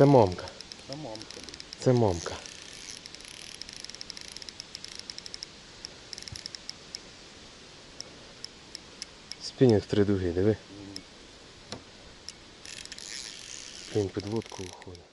Це мамка. Це мамка. Це мамка. Спінінг три дуги, диви. Він під лодку уходить.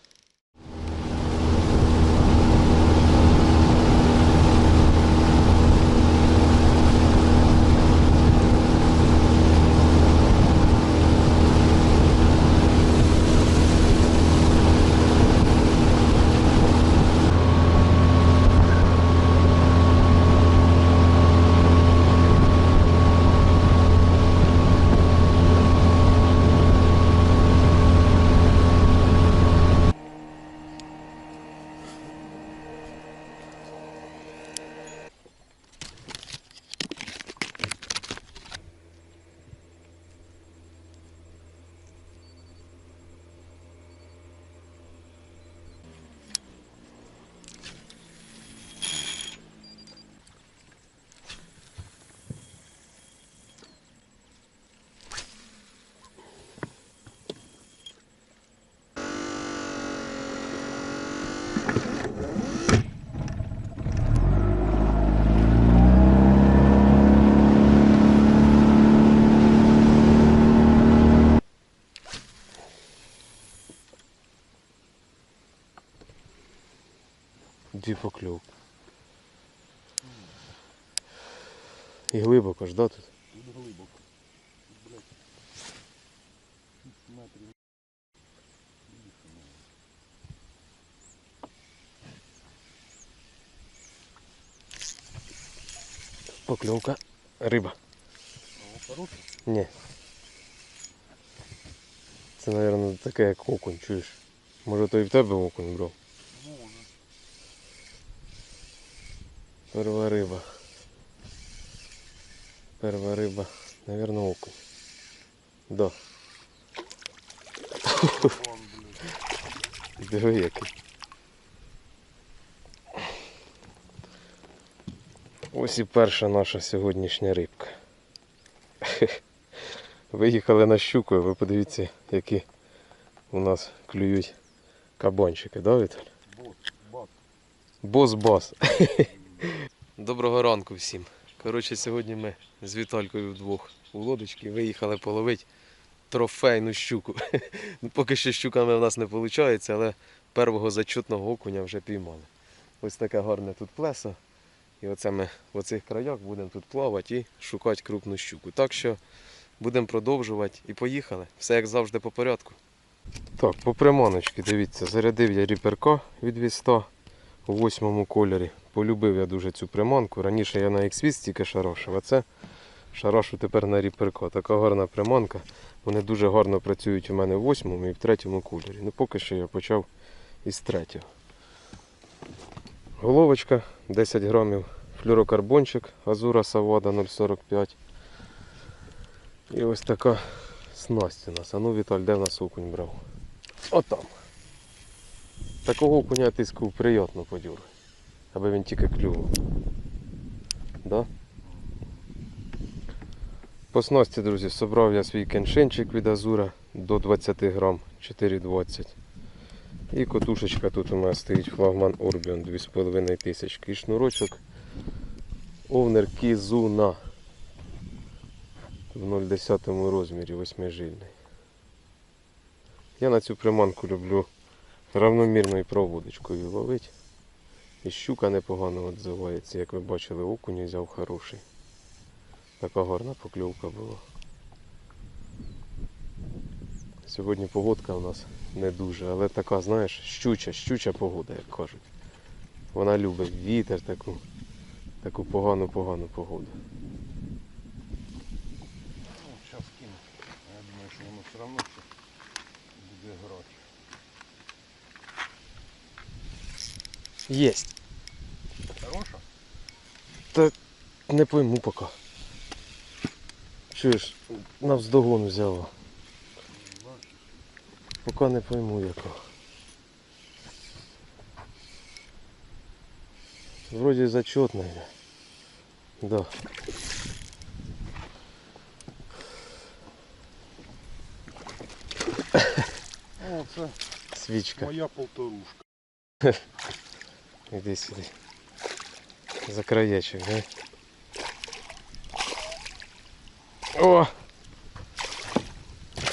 Дві покльовки. І глибоко ж, да, тут? Тут глибоко. Блять. Метрів. Покльовка. Риба. Хороший? Ні. Це, мабуть, таке як окунь, чуєш? Може то і в тебе окунь брав? Може. Перва риба. Перва риба. Наверно, окунь. Да. Диви який. Ось і перша наша сьогоднішня рибка. Виїхали на щуку, ви подивіться, які у нас клюють кабанчики, да, Віталь? Бот, бат. Бос-бас. Доброго ранку всім. Коротше, сьогодні ми з Віталькою вдвох у лодочки виїхали половити трофейну щуку. Ну, Поки що щуками в нас не виходить, але первого зачутного окуня вже піймали. Ось таке гарне тут плесо. І оце ми в оцих краях будемо тут плавати і шукати крупну щуку. Так що будемо продовжувати і поїхали. Все як завжди по порядку. Так, по приманочці, дивіться, зарядив я ріперка від Віста у восьмому кольорі. Полюбив я дуже цю приманку. Раніше я на X-Віст тільки шарашив, а це шарашу тепер на ріперка. Така гарна приманка. Вони дуже гарно працюють у мене в восьмому і в третьому кольорі. Ну поки що я почав із третього. Головочка 10 грамів, флюрокарбончик Азура Савада 0,45. І ось така снасть у нас. А ну Віталь, де в нас окунь брав? Отам. Такого окуня тиску приємно подюргай. Аби він тільки клював. Да? По снасті, друзі, собрав я свій кеншинчик від Азура до 20 грам 4,20. І котушечка тут у мене стоїть флагман Orbion 2500 І шнурочок Овнер Кізуна в 0,10 розмірі восьмижильний. Я на цю приманку люблю равномірною проводочкою ловити. І щука непогано відзивається, як ви бачили, окунь взяв хороший. Така гарна покльовка була. Сьогодні погодка у нас не дуже, але така, знаєш, щуча, щуча погода, як кажуть. Вона любить вітер, таку, таку погану-погану погоду. Ну, зараз кину. Я думаю, що воно все одно буде грати. Єсть. Хороша? Не пойму поки. Чуєш, навздогон. Бачиш? Поки не пойму яка. Вроді зачетна. йде. Да. О, це Свічка. Моя полторушка. Іди сюди. За краєчок, да? О!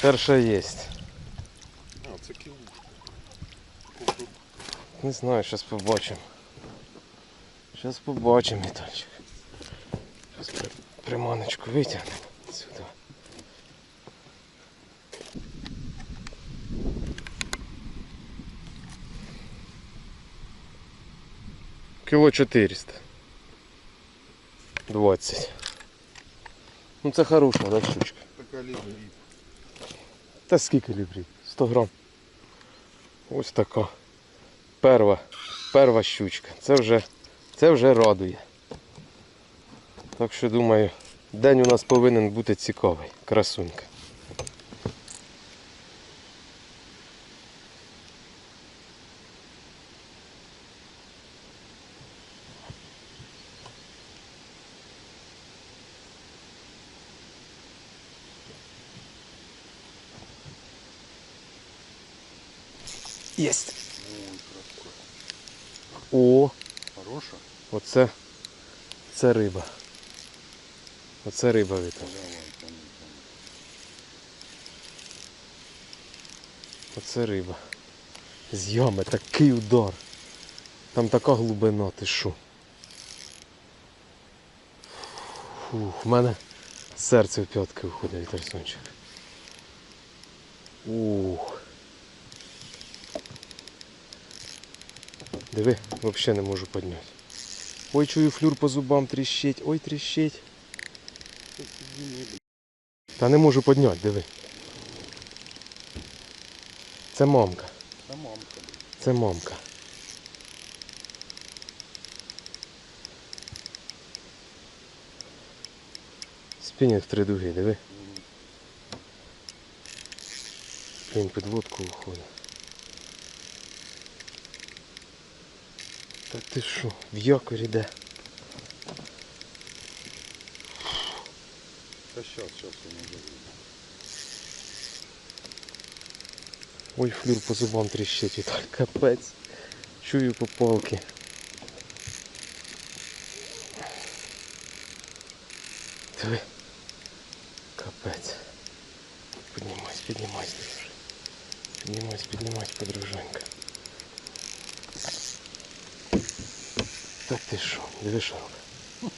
Перша єсть. А, це кілушка. Не знаю, зараз побачимо. Зараз побачимо, Вітальчик. Зараз приманочку витягнемо сюди. Кіло 400. 20. Ну це хороша, да, штучка? Така лібрі. Та скільки лібрів? 100 грам. Ось така. Перва, перва щучка. Це вже, це вже радує. Так що думаю, день у нас повинен бути цікавий. Красунька. Єсть. Ой, красота. О, Хороша? Оце це риба. Оце риба там. Оце риба. З ями такий удар. Там така глибина, ти що. Фух, в мене серце в п'ятки виходить вітерсончик. Ух. Диви, взагалі не можу підняти. Ой, чую флюр по зубам тріщить. Ой, тріщить. Це. Та не можу підняти, диви. Це мамка. Та мамка. Це мамка. Спінінг три дуги, диви. Блін, під водку уходить. Та ти що, в якорі де? Та щас, щас воно буде. Ой, флюр по зубам тріщить, Віталь, капець. Чую по палки. Диви. Капець. Піднімайся, піднімайся, друже. Піднімайся, піднімайся, подружонька. Та ти що, диви що робить.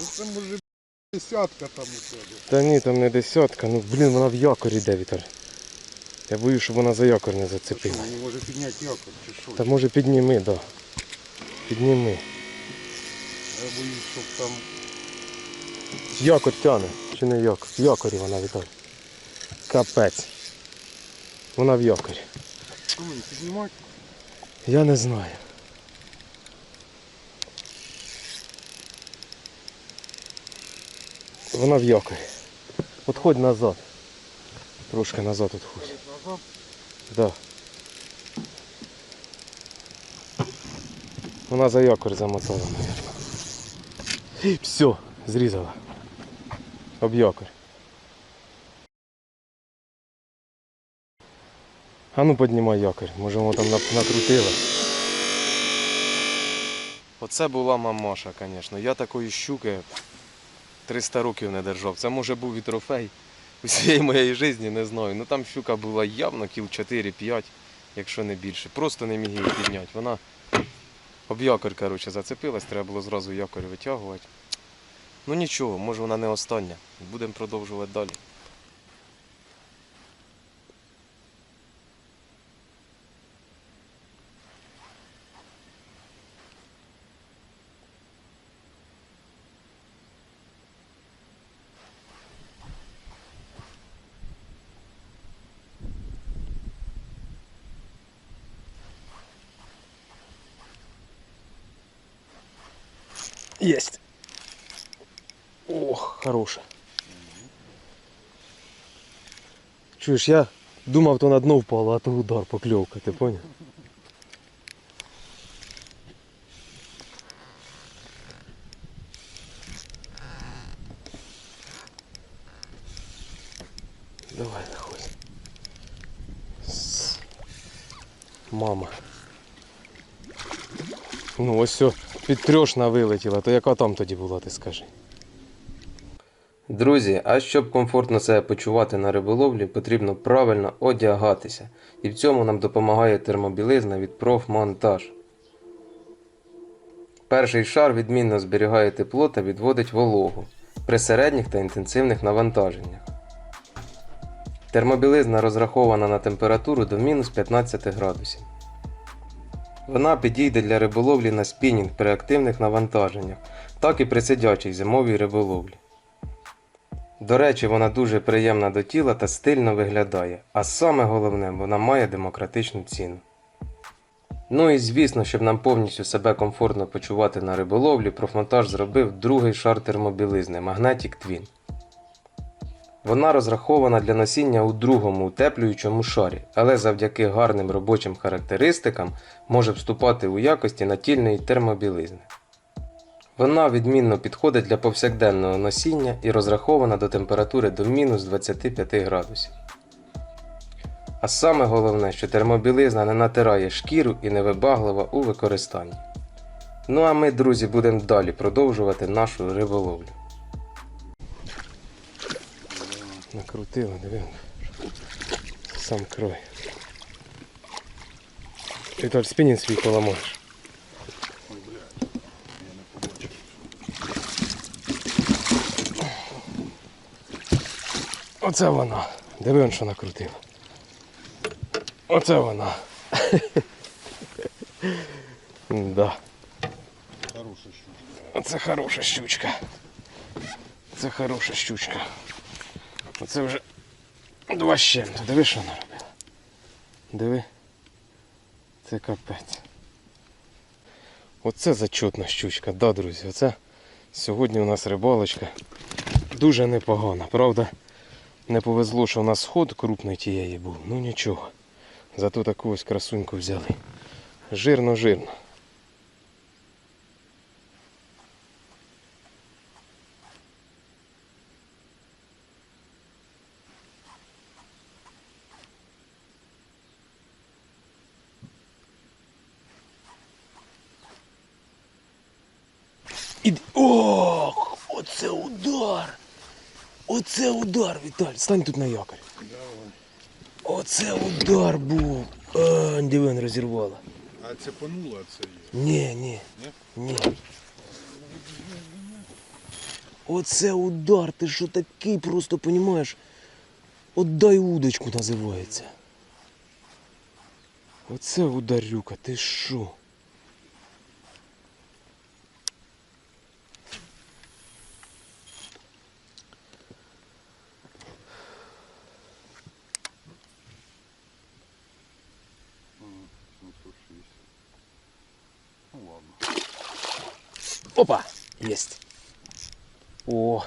Ну це може десятка там у тебе. Та ні, там не десятка, ну блін, вона в якорі йде, Віталь. Я боюсь, щоб вона за якор не що, зацепила. не може підняти якор чи що? Та може підніми, да. Підніми. Я боюсь, щоб там Якорь тяне, чи не якорь? В якорі вона Віталь. Капець. Вона в якорі. Піднімати. Я не знаю. Вона в якорі. Отходь назад. Трошки назад отходь. Назад. Да. Вона за якорь замотала, мабуть. Все, зрізала. Об якорь. А ну піднімай якорь, може воно там накрутило. Оце була мамаша, звісно. Я такої щуки 300 років не держав. Це може був і трофей усієї моєї житті, не знаю. Ну там щука була явно кіл 4-5, якщо не більше. Просто не міг її підняти. Вона об якорь, коротше, зацепилась, треба було зразу якорь витягувати. Ну нічого, може вона не остання. Будемо продовжувати далі. Есть. Ох, хороша. Чуєш, я думав, то на дно впало, а то удар покльовка, ти поняв? Давай, заходь. Мама. Ну ось все, під трьошна вилетіла, то яка там тоді була, ти скажи. Друзі, а щоб комфортно себе почувати на риболовлі, потрібно правильно одягатися. І в цьому нам допомагає термобілизна від профмонтаж. Перший шар відмінно зберігає тепло та відводить вологу при середніх та інтенсивних навантаженнях. Термобілизна розрахована на температуру до мінус 15 градусів. Вона підійде для риболовлі на спінінг при активних навантаженнях, так і при сидячій зимовій риболовлі. До речі, вона дуже приємна до тіла та стильно виглядає, а саме головне, вона має демократичну ціну. Ну і звісно, щоб нам повністю себе комфортно почувати на риболовлі, профмонтаж зробив другий шар термобілизни Magnetic Twin. Вона розрахована для носіння у другому утеплюючому шарі, але завдяки гарним робочим характеристикам може вступати у якості натільної термобілизни. Вона відмінно підходить для повсякденного носіння і розрахована до температури до мінус 25 градусів. А саме головне, що термобілизна не натирає шкіру і не вибаглива у використанні. Ну а ми, друзі, будемо далі продовжувати нашу риболовлю. Накрутила, диви. Сам крой. Віталь, спінінг свій поламаєш. Оце вона. Диви, що накрутив. Оце вона. да. Хороша щучка. Оце хороша щучка. Це хороша щучка. Оце вже два чим-то. Диви, що вона робила. Диви. Це капець. Оце зачетна щучка, да, друзі. Оце сьогодні у нас рибалочка. Дуже непогана. Правда, не повезло, що у нас сход крупний тієї був. Ну нічого. Зато таку ось красуньку взяли. Жирно, Іди. Ох, оце удар! Оце удар, Віталь. Стань тут на якорь. Давай. Оце удар був. А, дивин розірвала. А це панула це є. Ні, Ні? ні. Оце удар, ти що такий просто, понімаєш? Отдай удочку називається. Оце ударюка, ти що? М, 760. Ну ладно. Опа! Єсть. О,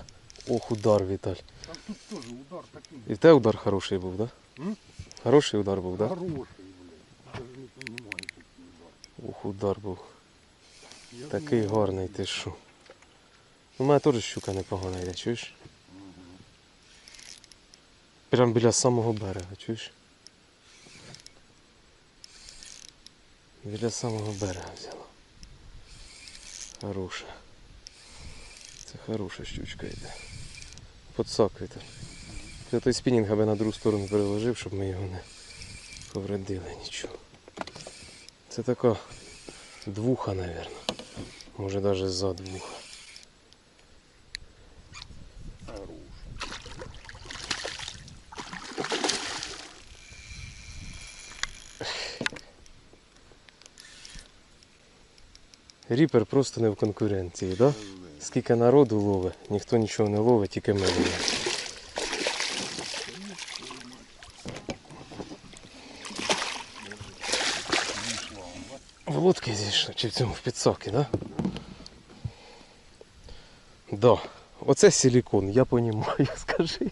ох, удар, Віталь. Там тут теж удар такий. І в удар хороший був, да? М? Хороший удар був, да? Хороший, блядь. Даже не понимаю такий удар. Ух, удар був. Я Такий думаю, гарний, ти що. У мене теж щука непогана йде, чуєш? Прям біля самого берега, чуєш? Біля самого берега взяла. Хороша. Це хороша щучка йде. Подсакуйте. Я той спінінг аби на другу сторону переложив, щоб ми його не повредили нічого. Це така двуха, мабуть. Може навіть за двуха. Хороший. Ріпер просто не в конкуренції? Да? Скільки народу ловить, ніхто нічого не ловить, тільки ми ловимо. В лодки зійшли, чи в цьому в підсаки, да? Да. Оце силікон, я понімаю, скажи.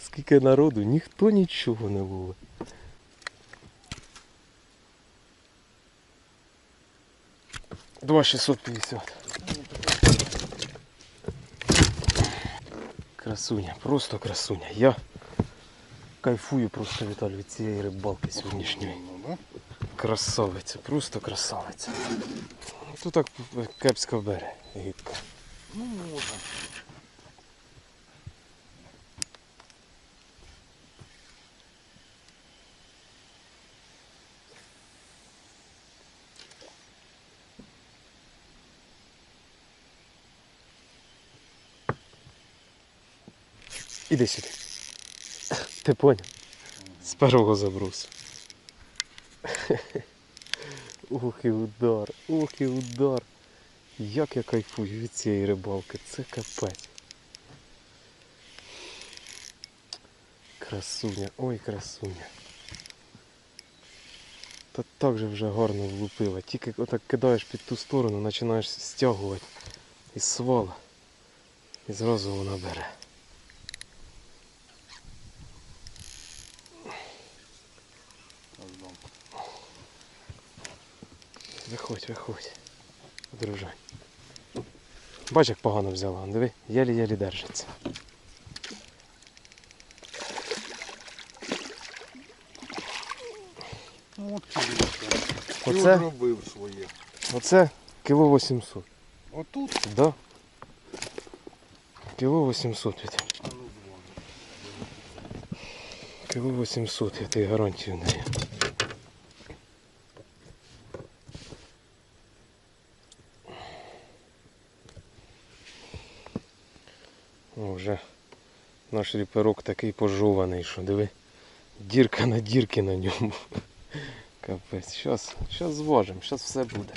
Скільки народу, ніхто нічого не ловить. Два 650. Красуня, просто красуня. Я кайфую просто Віталь від цієї рибалки сьогоднішньої. Красавиця, просто красавиця. Тут так кепсько бере, гідко. Ну можна. Іди сюди. Ти поняв? З першого забрус. Ух і удар, ух і удар. Як я кайфую від цієї рибалки, це капець. Красуня, ой красуня. Та так же вже гарно влупила. Тільки отак кидаєш під ту сторону, починаєш стягувати із свала. І зразу вона бере. Виходь, виходь. Дружань. Бач, як погано взяла, диви, єлі-єлі держиться. От. Оце, робив своє. оце кіло 800. Отут. Да? Кіло 800 від. Ну. Кіло 800, я тобі гарантію даю. О, вже наш ріперок такий пожований, що диви. Дірка на дірки на ньому. Капець. Щас, щас зважимо, щас все буде.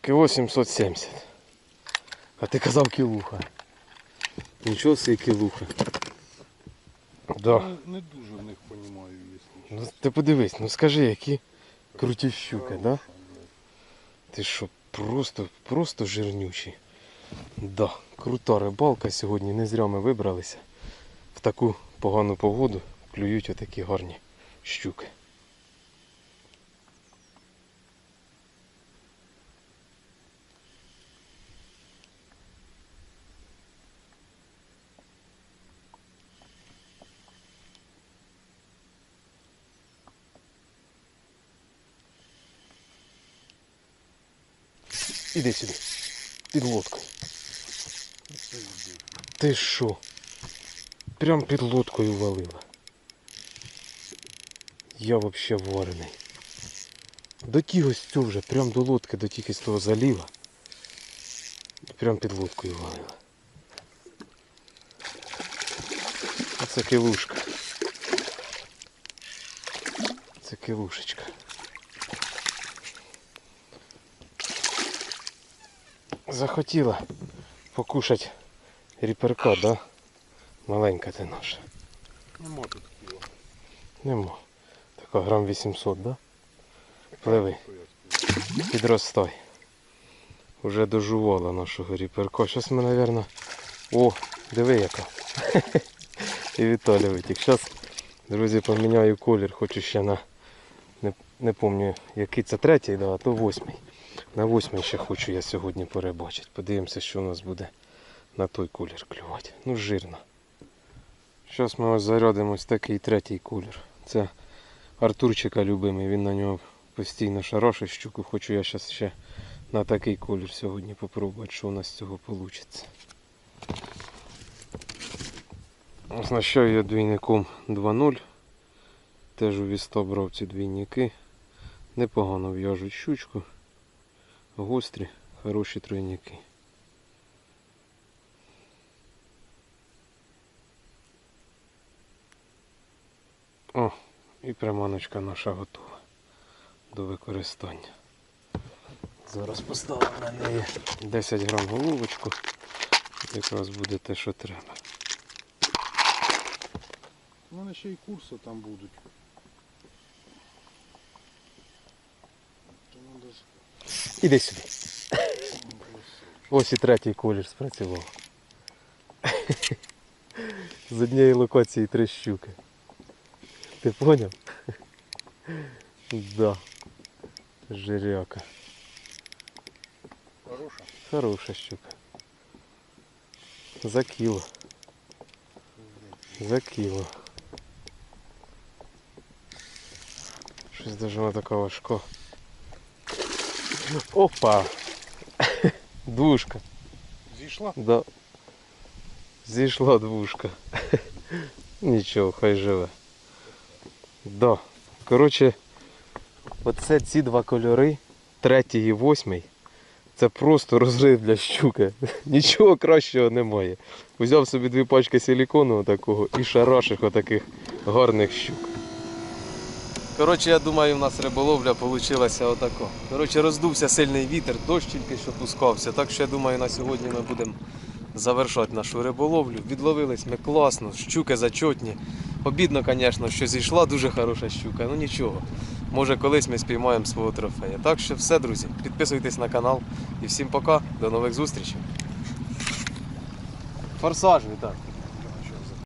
Кіло 770. А ти казав кілуха. Нічого собі кілуха. Да. Не, не дуже в них понімаю, якщо Ну ти подивись, ну скажи, які круті щуки, да? Ти що, просто, просто жирнючий. Да, крута рибалка сьогодні. Не зря ми вибралися. В таку погану погоду клюють отакі гарні щуки. Іди сюди. Під лодкою. Ти що? Прям під лодкою валила. Я вообще варений. Дотіг ось цю вже, прям до лодки дотіг із того заліва. Прям під лодкою валила. Оце килушка. Це килушечка. Захотіла покушать ріперка, да? Маленька ти наша. Нема тут кіла. Нема. Така грам 800, да? Пливи, підростай. Уже дожувала нашого ріперка. Щас ми, мабуть... О, диви яка. І Віталя витік. Щас, друзі, поміняю колір. Хочу ще на... Не, не пам'ятаю, який це третій, да, а то восьмий. На восьмий ще хочу я сьогодні перебачити. Подивимося, що у нас буде на той колір клювати. Ну, жирно. Зараз ми ось зарядимо ось такий третій колір. Це Артурчика любимий, він на нього постійно шарошить щуку. Хочу я зараз ще на такий колір сьогодні попробувати, що у нас з цього вийде. Оснащаю я двійником 2.0. Теж у Вісто брав ці двійники. Непогано в'яжуть щучку. Гострі, хороші тройники. О, і приманочка наша готова до використання. Зараз поставимо на неї 10 грам головочку. Якраз буде те, що треба. У мене ще й курси там будуть. Іди сюди. Ось і третій колір спрацював. З однієї локації три щуки. Ти поняв? Да. Жиряка. Хороша? Хороша щука. За кіло. За кіло. Щось дуже воно таке важко. Опа! Двушка. Зійшла? Да. Зійшла двушка. Нічого, хай живе. Да. Коротше, оце ці два кольори, третій і восьмий, це просто розрив для щуки. Нічого кращого немає. Взяв собі дві пачки силікону такого і шараших отаких гарних щук. Коротше, я думаю, в нас риболовля вийшла отако. Коротше, роздувся сильний вітер, дощ тільки що пускався. Так що я думаю, на сьогодні ми будемо завершати нашу риболовлю. Відловились ми класно, щуки зачотні. Обідно, звісно, що зійшла дуже хороша щука, ну нічого. Може колись ми спіймаємо свого трофея. Так що все, друзі, підписуйтесь на канал і всім пока, до нових зустрічей. Форсаж, так.